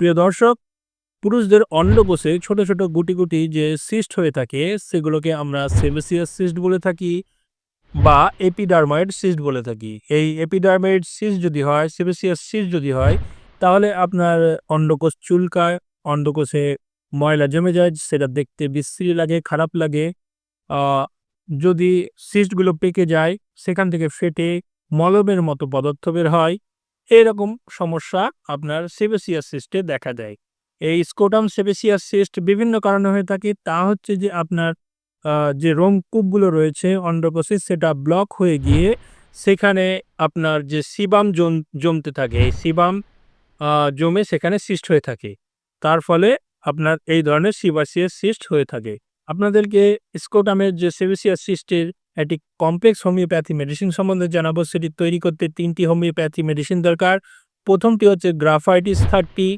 প্রিয় দর্শক, পুরুষদের অন্ডকোষে ছোট ছোট গুটি গুটি যে সিস্ট হয়ে থাকে, সেগুলোকে আমরা সেবেসিয়াস সিস্ট বলে থাকি বা এপিডার্ময়েড সিস্ট বলে থাকি। এই এপিডার্ময়েড সিস্ট যদি হয়, সেবেসিয়াস সিস্ট যদি হয়, তাহলে আপনার অন্ডকোষ চুলকায় অন্ডকোষে ময়লা জমে যায়, সেটা দেখতে বিশ্রী লাগে, খারাপ লাগে। যদি সিস্টগুলো পেকে যায়, সেখান থেকে ফেটে মলমের মতো পদার্থ বের হয় এরকম সমস্যা আপনার সেবেসিয়াস সিস্টে দেখা দেয়। এই স্কোটাম সেবেসিয়াস সিস্ট বিভিন্ন কারণে হয়ে থাকে। তা হচ্ছে যে আপনার যে রোমকূপগুলো রয়েছে অন্ডকোষে সেটা ব্লক হয়ে গিয়ে সেখানে আপনার যে সিবাম জম জমতে থাকে, এই সিবাম জমে সেখানে সিস্ট হয়ে থাকে। তার ফলে আপনার এই ধরনের সিবাসিয়াস সিস্ট হয়ে থাকে। আপনাদেরকে স্কোটামের যে সেবেসিয়াস সিস্টের একটি কমপ্লেক্স হোমিওপ্যাথি মেডিসিন সম্বন্ধে জানাব। সেটি তৈরি করতে তিনটি হোমিওপ্যাথি মেডিসিন দরকার। প্রথমটি হচ্ছে গ্রাফাইটিস থার্টি,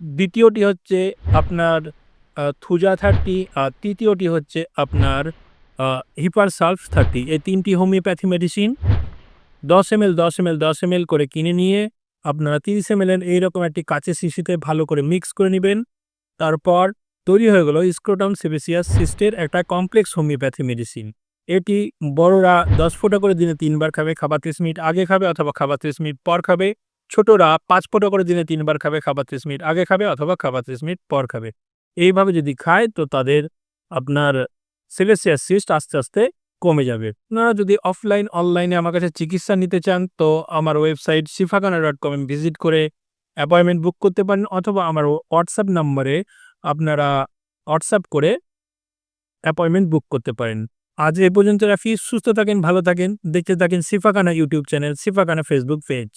দ্বিতীয়টি হচ্ছে আপনার থুজা থার্টি, আর তৃতীয়টি হচ্ছে আপনার হিপার সালফ থার্টি। এই তিনটি হোমিওপ্যাথি মেডিসিন দশ এম এল দশ এম এল দশ এম এল করে কিনে নিয়ে আপনারা তিরিশ এম এল এইরকম একটি কাঁচের শিশিতে ভালো করে মিক্স করে নেবেন। তারপর তৈরি হয়ে গেল স্ক্রোটাম সেবেসিয়াস সিস্টের একটা কমপ্লেক্স হোমিওপ্যাথি মেডিসিন। এটি বড়রা দশ ফোঁটা করে দিনে তিনবার খাবে, খাবার ত্রিশ মিনিট আগে খাবে অথবা খাবার ত্রিশ মিনিট পর খাবে। ছোটরা পাঁচ ফোঁটা করে দিনে তিনবার খাবে, খাবার ত্রিশ মিনিট আগে খাবে অথবা খাবার ত্রিশ মিনিট পর খাবে। এইভাবে যদি খায় তো তাদের আপনার সেলেসিয়াস সিস্ট আস্তে আস্তে কমে যাবে। আপনারা যদি অফলাইন, অনলাইনে আমার কাছে চিকিৎসা নিতে চান তো আমার website Sifakana dot com visit করে অ্যাপয়েন্টমেন্ট বুক করতে পারেন অথবা আমার হোয়াটসঅ্যাপ নম্বরে আপনারা হোয়াটসঅ্যাপ করে অ্যাপয়েন্টমেন্ট বুক করতে পারেন। আজ এ পর্যন্ত রাফি, সুস্থ থাকেন, ভালো থাকেন, দেখতে থাকেন Sifakana YouTube channel Sifakana Facebook page